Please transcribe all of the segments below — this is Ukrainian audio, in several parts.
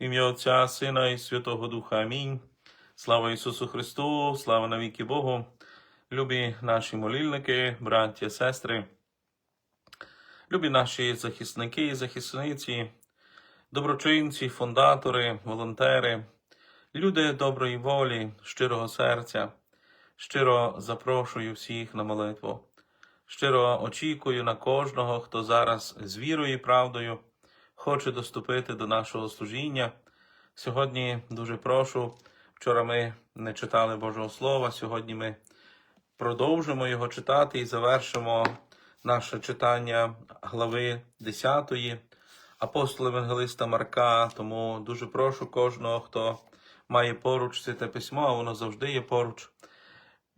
Ім'я Отця, Сина і Святого Духа. Амінь. Слава Ісусу Христу, слава навіки Богу. Любі наші молільники, браття, сестри, любі наші захисники і захисниці, доброчинці, фундатори, волонтери, люди доброї волі, щирого серця. Щиро запрошую всіх на молитву. Щиро очікую на кожного, хто зараз з вірою і правдою хоче доступити до нашого служіння. Сьогодні дуже прошу. Вчора ми не читали Божого Слова. Сьогодні ми продовжимо його читати і завершимо наше читання глави 10 апостола Евангелиста Марка. Тому дуже прошу кожного, хто має поруч це те письмо, а воно завжди є поруч.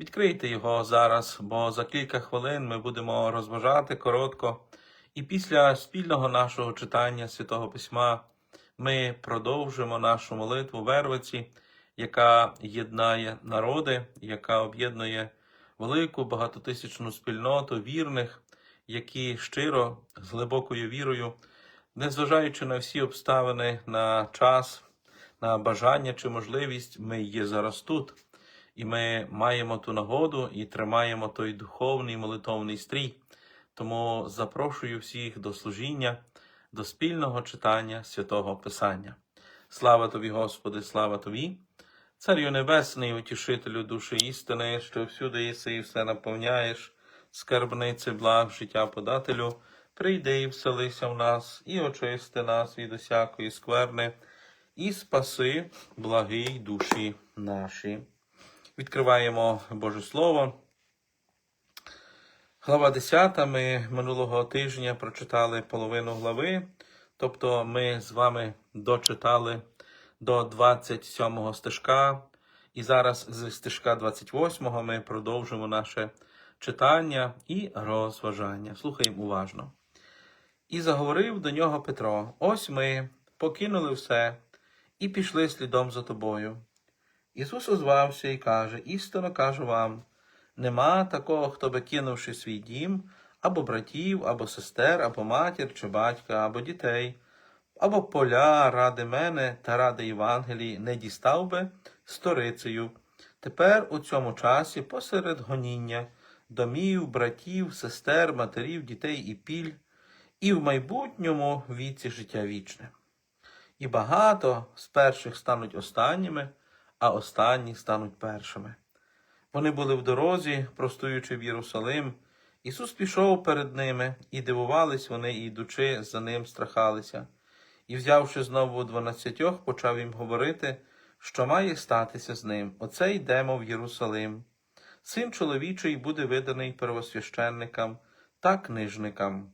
Відкрийте його зараз, бо за кілька хвилин ми будемо розважати коротко. І після спільного нашого читання Святого Письма ми продовжимо нашу молитву Вервиці, яка єднає народи, яка об'єднує велику багатотисячну спільноту вірних, які щиро, з глибокою вірою, незважаючи на всі обставини, на час, на бажання чи можливість, ми є зараз тут. І ми маємо ту нагоду і тримаємо той духовний молитовний стрій. Тому запрошую всіх до служіння, до спільного читання святого Писання. Слава тобі, Господи, слава тобі, Царю Небесний, утішителю душі істини, що всюди єси і все наповняєш, скарбниці благ, життя подателю, прийди і вселися в нас, і очисти нас від усякої скверни, і спаси благий душі наші. Відкриваємо Боже Слово. Глава 10. Ми минулого тижня прочитали половину глави, тобто ми з вами дочитали до 27 стежка, і зараз з стежка 28 ми продовжимо наше читання і розважання. Слухаємо уважно. І заговорив до нього Петро: Ось ми покинули все і пішли слідом за тобою. Ісус озвався і каже: Істинно кажу вам, нема такого, хто би кинувши свій дім, або братів, або сестер, або матір, чи батька, або дітей, або поля ради мене та ради Євангелії не дістав би сторицею. Тепер у цьому часі посеред гоніння, домів, братів, сестер, матерів, дітей і піль, і в майбутньому віці життя вічне. І багато з перших стануть останніми, а останні стануть першими. Вони були в дорозі, простуючи в Єрусалим. Ісус пішов перед ними, і дивувались вони, і йдучи за ним, страхалися. І, взявши знову дванадцятьох, почав їм говорити, що має статися з ним. Оце йдемо в Єрусалим. Син чоловічий буде виданий первосвященникам та книжникам,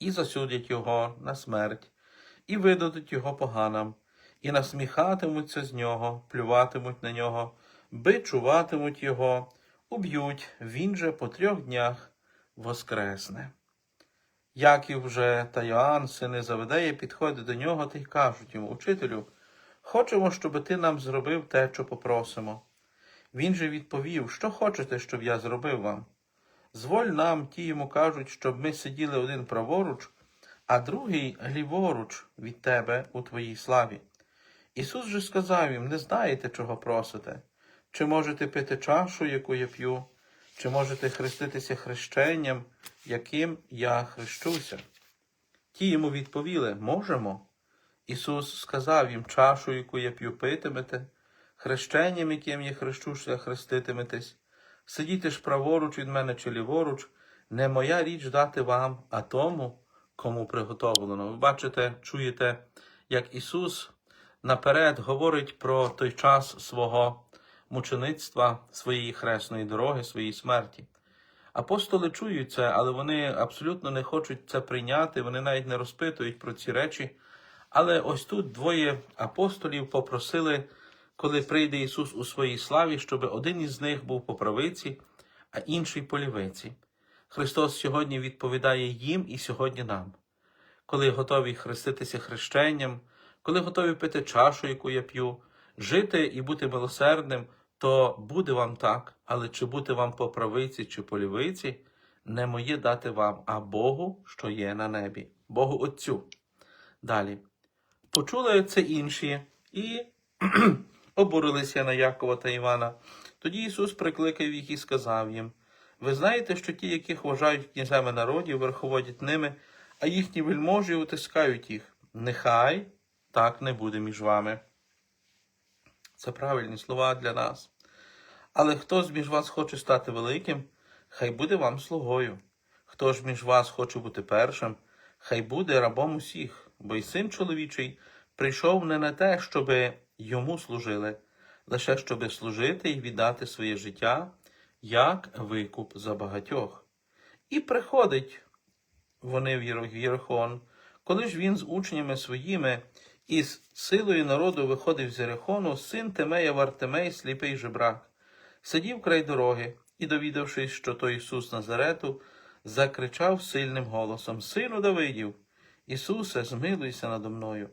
і засудять його на смерть, і видадуть його поганам, і насміхатимуться з нього, плюватимуть на нього, бичуватимуть його, уб'ють, він же по трьох днях воскресне. Яків же та Йоанн, сини Заведея, підходять до нього та й кажуть йому, Учителю, хочемо, щоб ти нам зробив те, що попросимо. Він же відповів, що хочете, щоб я зробив вам? Зволь нам, ті йому кажуть, щоб ми сиділи один праворуч, а другий ліворуч від тебе у твоїй славі. Ісус же сказав їм, не знаєте, чого просите, чи можете пити чашу, яку я п'ю, чи можете хреститися хрещенням, яким я хрещуся. Ті йому відповіли, можемо. Ісус сказав їм, чашу, яку я п'ю, питимете, хрещенням, яким я хрещуся, хреститиметесь. Сидіти ж праворуч від мене чи ліворуч, не моя річ дати вам, а тому, кому приготовлено. Ви бачите, чуєте, як Ісус наперед говорить про той час свого мучеництва, своєї хресної дороги, своєї смерті. Апостоли чують це, але вони абсолютно не хочуть це прийняти, вони навіть не розпитують про ці речі. Але ось тут двоє апостолів попросили, коли прийде Ісус у своїй славі, щоб один із них був по правиці, а інший по лівиці. Христос сьогодні відповідає їм і сьогодні нам. Коли готові хреститися хрещенням, коли готові пити чашу, яку я п'ю, жити і бути милосердним, то буде вам так, але чи бути вам по правиці чи по лівиці, не моє дати вам, а Богу, що є на небі, Богу Отцю. Далі. Почули це інші і обурилися на Якова та Івана. Тоді Ісус прикликав їх і сказав їм: Ви знаєте, що ті, яких вважають князями народів, верховодять ними, а їхні вельможі утискають їх. Нехай так не буде між вами. Це правильні слова для нас. Але хто з між вас хоче стати великим, хай буде вам слугою. Хто ж між вас хоче бути першим, хай буде рабом усіх, бо й син чоловічий прийшов не на те, щоби йому служили, лише щоби служити і віддати своє життя, як викуп за багатьох. І приходить вони в Єро- в Єрихон, коли ж він з учнями своїми і з силою народу виходив з Єрихону, син Тимея Вартимей, сліпий жебрак, сидів край дороги і, довідавшись, що то Ісус Назарету, закричав сильним голосом: Сину Давидів, Ісусе, змилуйся надо мною.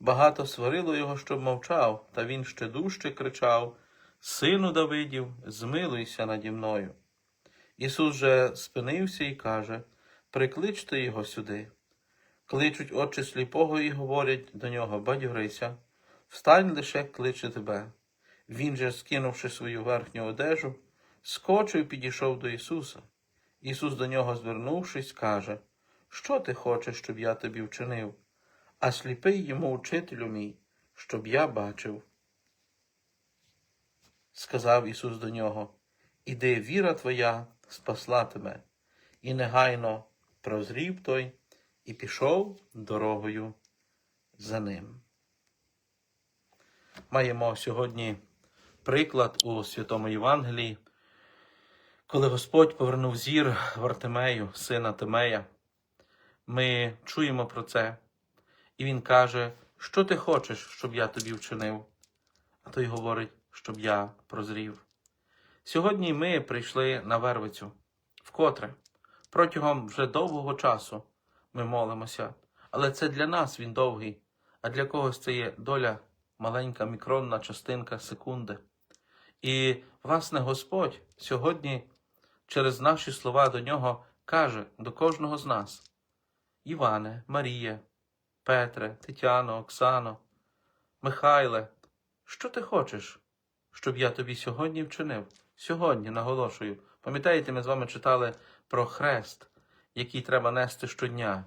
Багато сварило його, щоб мовчав, та він ще дужче кричав: Сину Давидів, змилуйся наді мною. Ісус же спинився і каже: Прикличте його сюди. Кличуть очі сліпого і говорять до нього: Бадьорися, встань лише кличе тебе. Він же, скинувши свою верхню одежу, скочив, і підійшов до Ісуса. Ісус до нього, звернувшись, каже: Що ти хочеш, щоб я тобі вчинив? А сліпий йому учителю мій, щоб я бачив. Сказав Ісус до нього: Іди, віра твоя спасла тебе. І негайно прозрів той і пішов дорогою за ним. Маємо сьогодні приклад у Святому Євангелії, коли Господь повернув зір Вартимею, сина Тимея. Ми чуємо про це, і він каже, що ти хочеш, щоб я тобі вчинив. А той говорить, щоб я прозрів. Сьогодні ми прийшли на Вервицю, вкотре. Протягом вже довгого часу ми молимося, але це для нас він довгий, а для когось це є доля маленька мікронна частинка секунди. І, власне, Господь сьогодні через наші слова до нього каже до кожного з нас: Іване, Марія, Петре, Тетяно, Оксано, Михайле, що ти хочеш, щоб я тобі сьогодні вчинив? Сьогодні наголошую. Пам'ятаєте, ми з вами читали про хрест, який треба нести щодня.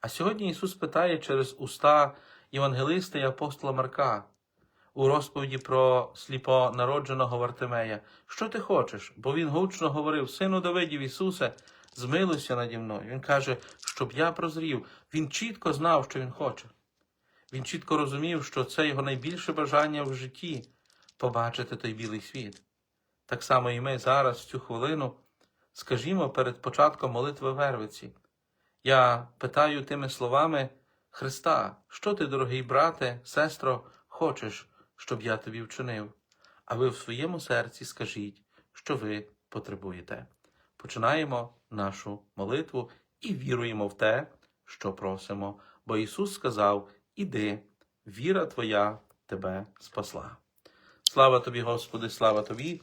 А сьогодні Ісус питає через уста Євангелиста і апостола Марка у розповіді про сліпонародженого Вартимея. Що ти хочеш? Бо він гучно говорив: Сину Давидів Ісусе, змилуйся наді мною. Він каже, щоб я прозрів. Він чітко знав, що він хоче. Він чітко розумів, що це його найбільше бажання в житті побачити той білий світ. Так само і ми зараз, в цю хвилину, скажімо перед початком молитви Вервиці. Я питаю тими словами Христа, що ти, дорогий брате, сестро, хочеш, щоб я тобі вчинив? А ви в своєму серці скажіть, що ви потребуєте. Починаємо нашу молитву і віруємо в те, що просимо, бо Ісус сказав: Іди, віра Твоя тебе спасла. Слава тобі, Господи, слава тобі,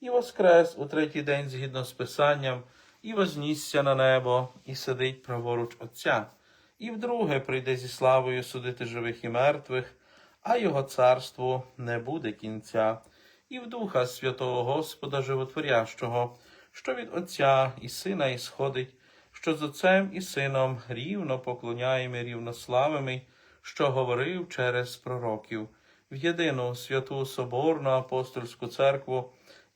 і воскрес у третій день згідно з Писанням, і вознісся на небо, і сидить праворуч Отця, і вдруге прийде зі славою судити живих і мертвих, а його царству не буде кінця, і в Духа Святого Господа Животворящого, що від Отця і Сина ісходить, що з Отцем і Сином рівно поклоняємо, рівно славимо, що говорив через пророків. в єдину святу Соборну апостольську церкву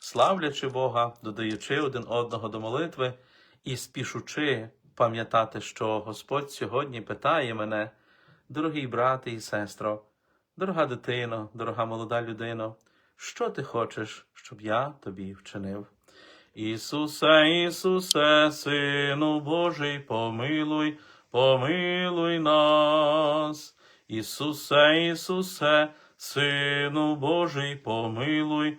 славлячи Бога, додаючи один одного до молитви і спішучи пам'ятати, що Господь сьогодні питає мене, дорогий брате і сестро, дорога дитино, дорога молода людино, що ти хочеш, щоб я тобі вчинив? Ісусе, Ісусе, Сину Божий, помилуй, помилуй нас. Ісусе, Ісусе, Сину Божий, помилуй,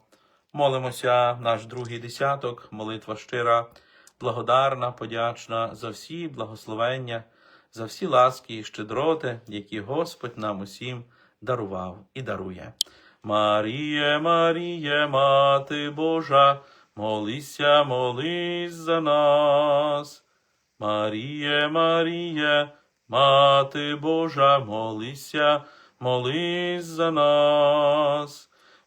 Молимося, наш другий десяток, молитва щира, благодарна, подячна за всі благословення, за всі ласки і щедроти, які Господь нам усім дарував і дарує. Маріє, Маріє, Мати Божа, молися, молись за нас. Маріє, Маріє, Мати Божа, молися, молись за нас.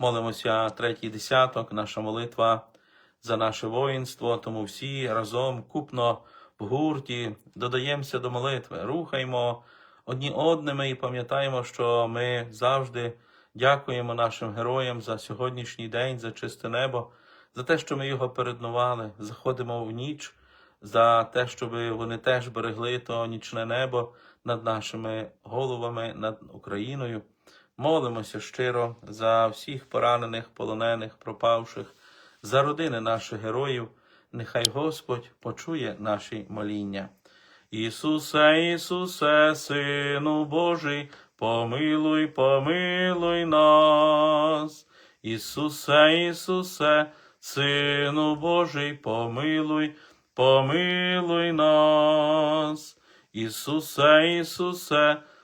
Молимося третій десяток, наша молитва за наше воїнство, тому всі разом купно в гурті додаємося до молитви, рухаймо одні одними і пам'ятаємо, що ми завжди дякуємо нашим героям за сьогоднішній день, за чисте небо, за те, що ми його переднували, заходимо в ніч, за те, щоб вони теж берегли то нічне небо над нашими головами, над Україною. Молимося щиро за всіх поранених, полонених, пропавших, за родини наших героїв. Нехай Господь почує наші моління. Ісусе, Ісусе, Сину Божий, помилуй, помилуй нас. Ісусе, Ісусе, Сину Божий, помилуй, помилуй нас. Ісусе, Ісусе,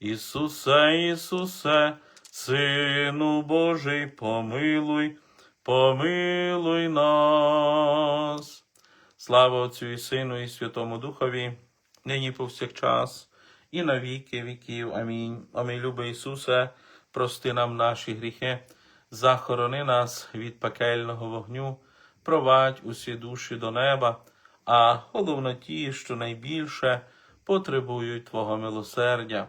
Ісусе, Ісусе, Сину Божий, помилуй, помилуй нас. Слава Отцю і Сину, і Святому Духові, нині повсякчас, і на віки віків. Амінь. Мій любий Ісусе, прости нам наші гріхи, захорони нас від пекельного вогню, провадь усі душі до неба, а головно ті, що найбільше потребують Твого милосердя.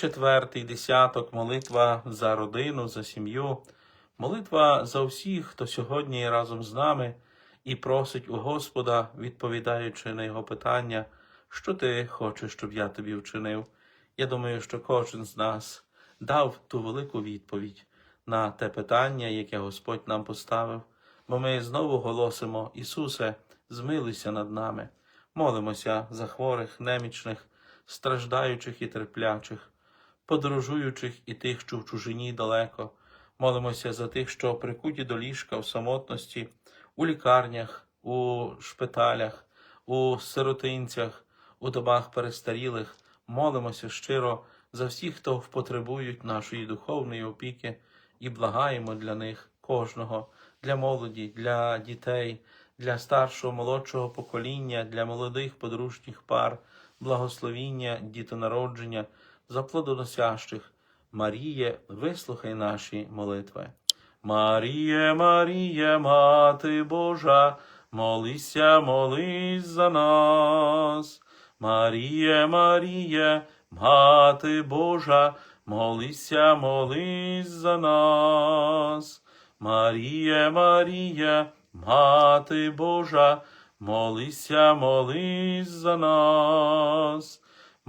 четвертий десяток, молитва за родину, за сім'ю, молитва за всіх, хто сьогодні разом з нами і просить у Господа, відповідаючи на його питання, що ти хочеш, щоб я тобі вчинив. Я думаю, що кожен з нас дав ту велику відповідь на те питання, яке Господь нам поставив, бо ми знову голосимо, Ісусе, змилуйся над нами. Молимося за хворих, немічних, страждаючих і терплячих, подорожуючих і тих, що в чужині далеко. Молимося за тих, що прикуті до ліжка в самотності, у лікарнях, у шпиталях, у сиротинцях, у домах перестарілих. Молимося щиро за всіх, хто потребують нашої духовної опіки, і благаємо для них кожного, для молоді, для дітей, для старшого, молодшого покоління, для молодих подружніх пар, благословіння, дітонародження, за плодоносящих. Маріє, вислухай наші молитви. Маріє, Маріє, Мати Божа, молися, молись за нас. Маріє, Маріє, Мати Божа, молися, молись за нас. Маріє, Маріє, Мати Божа, молися, молись за нас.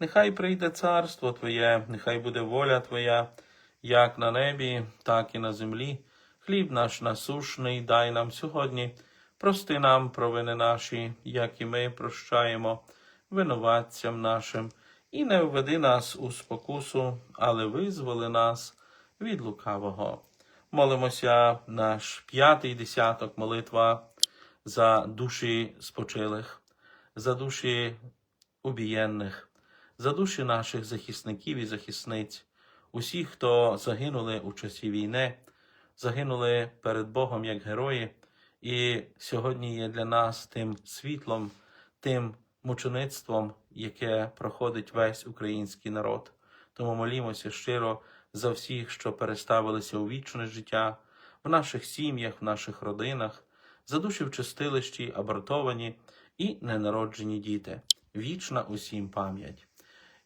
нехай прийде царство Твоє, нехай буде воля Твоя, як на небі, так і на землі. Хліб наш насушний дай нам сьогодні. Прости нам провини наші, як і ми прощаємо винуватцям нашим, і не введи нас у спокусу, але визволи нас від лукавого. Молимося наш п'ятий десяток молитва за душі спочилих, за душі убієнних, за душі наших захисників і захисниць, усіх, хто загинули у часі війни, загинули перед Богом як герої, і сьогодні є для нас тим світлом, тим мучеництвом, яке проходить весь український народ. Тому молімося щиро за всіх, що переставилися у вічне життя, в наших сім'ях, в наших родинах, за душі в чистилищі, абортовані і ненароджені діти. Вічна усім пам'ять.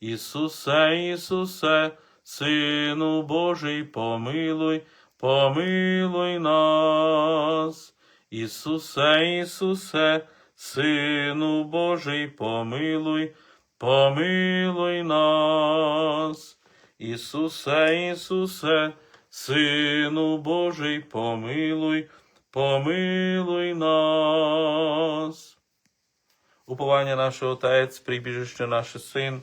Ісусе, Ісусе, Сину Божий, помилуй, помилуй нас. Ісусе, Ісусе, Сину Божий, помилуй, помилуй нас. Ісусе, Ісусе, Сину Божий, помилуй, помилуй нас. Уповання наше Отець, прибіжище наше Син,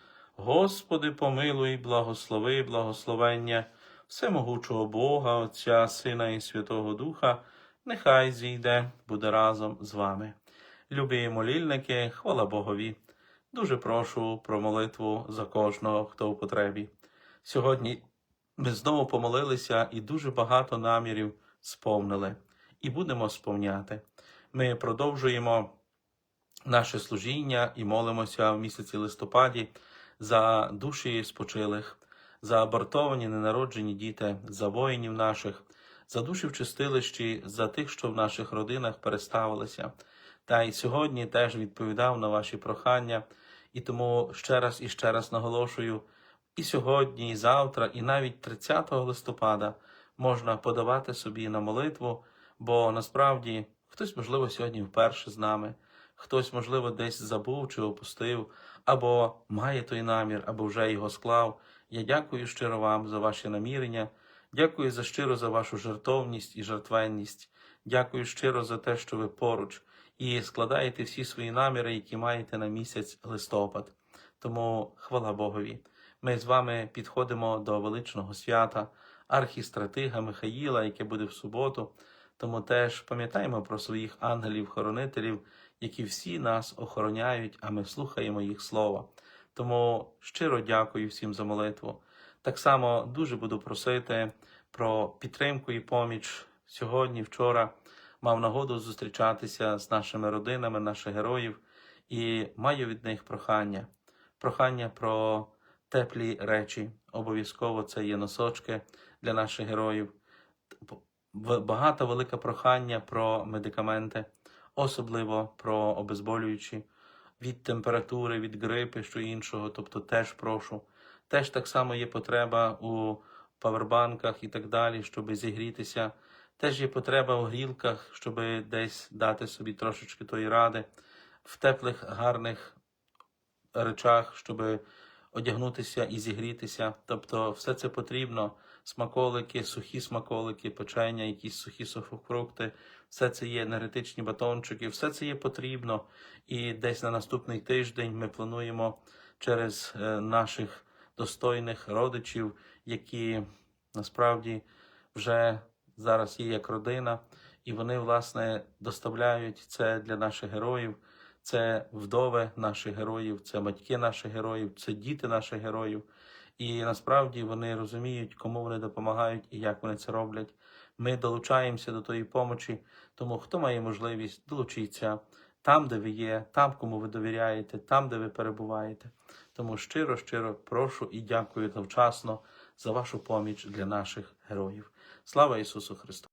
Господи, помилуй, благослови, благословення всемогучого Бога, Отця, Сина і Святого Духа, нехай зійде, буде разом з вами. Любі молільники, хвала Богові. Дуже прошу про молитву за кожного, хто у потребі. Сьогодні ми знову помолилися і дуже багато намірів сповнили, і будемо сповняти. Ми продовжуємо наше служіння і молимося в місяці листопаді за душі спочилих, за абортовані ненароджені діти, за воїнів наших, за душі в чистилищі, за тих, що в наших родинах переставилися. Та й сьогодні теж відповідав на ваші прохання, і тому ще раз і ще раз наголошую: і сьогодні, і завтра, і навіть 30 листопада можна подавати собі на молитву, бо насправді хтось, можливо, сьогодні вперше з нами, хтось, можливо, десь забув чи опустив, або має той намір, або вже його склав. Я дякую щиро вам за ваші намірення. Дякую за щиро за вашу жертовність і жертвенність. Дякую щиро за те, що ви поруч і складаєте всі свої наміри, які маєте на місяць листопад. Тому хвала Богові. Ми з вами підходимо до величного свята архістратига Михаїла, яке буде в суботу. Тому теж пам'ятаємо про своїх ангелів-хоронителів, які всі нас охороняють, а ми слухаємо їх слова. Тому щиро дякую всім за молитву. Так само дуже буду просити про підтримку і поміч сьогодні, вчора мав нагоду зустрічатися з нашими родинами, наших героїв, і маю від них прохання. Прохання про теплі речі. Обов'язково це є носочки для наших героїв. Багато велике прохання про медикаменти, особливо про обезболюючі від температури, від грипи, що іншого. Тобто теж прошу. Теж так само є потреба у павербанках і так далі, щоб зігрітися. Теж є потреба у грілках, щоб десь дати собі трошечки тої ради, в теплих, гарних речах, щоб одягнутися і зігрітися. Тобто, все це потрібно. Смаколики, сухі смаколики, печення, якісь сухі сухофрукти, все це є енергетичні батончики, все це є потрібно. І десь на наступний тиждень ми плануємо через е, наших достойних родичів, які насправді вже зараз є як родина, і вони, власне, доставляють це для наших героїв. Це вдови наших героїв, це батьки наших героїв, це діти наших героїв. І насправді вони розуміють, кому вони допомагають і як вони це роблять. Ми долучаємося до тої помочі, тому хто має можливість, долучіться там, де ви є, там, кому ви довіряєте, там, де ви перебуваєте. Тому щиро, щиро прошу і дякую завчасно за вашу поміч для наших героїв. Слава Ісусу Христу!